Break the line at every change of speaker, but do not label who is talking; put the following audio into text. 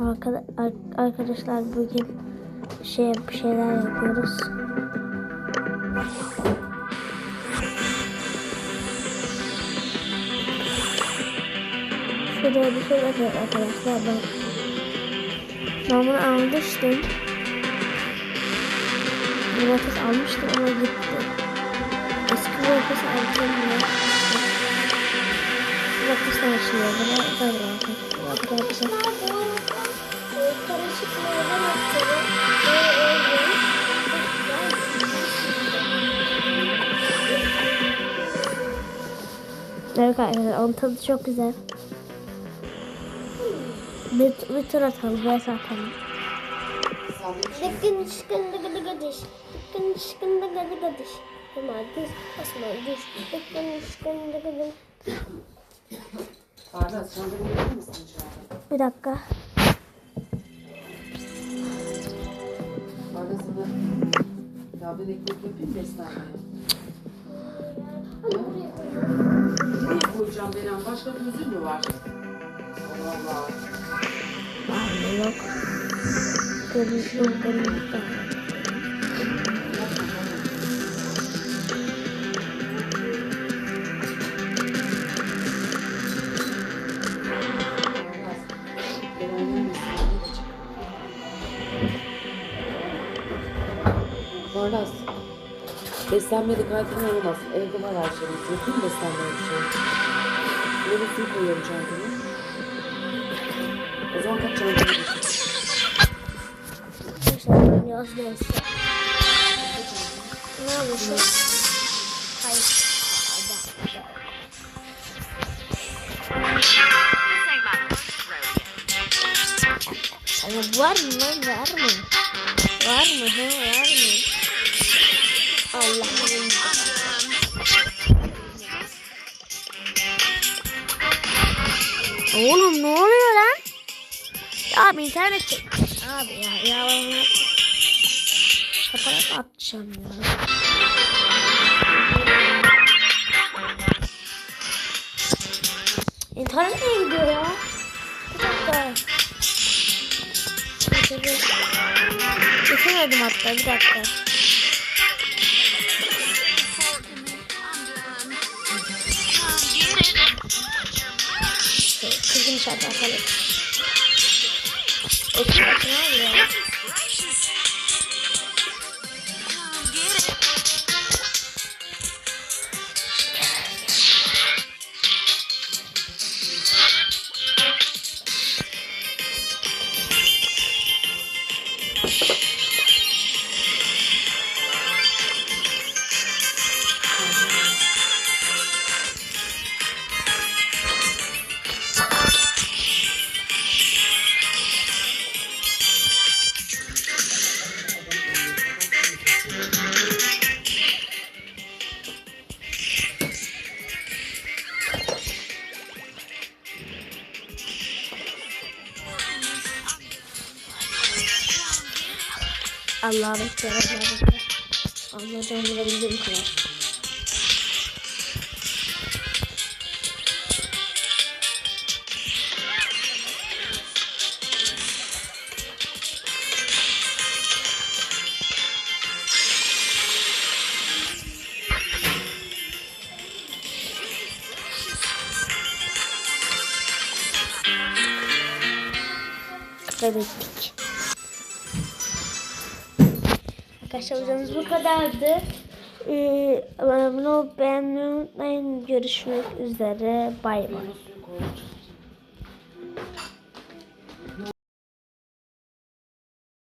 Arka- ar- arkadaşlar bugün şey bir şeyler yapıyoruz. Şuraya bir şey yapıyor arkadaşlar ben. Ben bunu almıştım. Domates almıştım ama gitti. Eski domates aldım ya. Domatesler açılıyor. Bana böyle bakın. Arkadaşlar.
Karışık
Evet arkadaşlar onun tadı çok güzel. Bir, bir tur atalım. Biraz atalım.
Dıkkın şıkkın dıgı dıgı diş. Dıkkın şıkkın dıgı dıgı diş. Hemen diş, asma diş. Dıkkın şıkkın dıgı dıgı.
Arda sen de misin inşallah?
Bir dakika.
Ya ben ekmek yapayım beslenmeye. Nereye koyacağım Beren? Başka gözün mü var? Allah Allah.
Var yok? Kırmızı kırmızı.
Barlas. Beslenme dikkatini alamaz. Evde var her şeyimiz. Yapayım beslenmeye bir şey. Neresini koyuyorum çantama? O zaman kaç geçeyim?
Arkadaşlar yaz neyse. Ne yapıyorsun? Hayır. Var mı var mı? Var mı? He var mı? Allah'ım. Oğlum ne oluyor lan? Abi internet çek. Abi ya ya kaparak atacağım ya. İnternet nereye gidiyor ya? Bir dakika. Getirmedim hatta bir dakika. Şey, Kızım içeride atalım. Allah'a bekler, Allah'a bekler. Allah'tan bulabildiğim kadar. Ve Arkadaşlar videomuz bu kadardı. Ee, abone olup beğenmeyi unutmayın. Görüşmek üzere. Bay bay.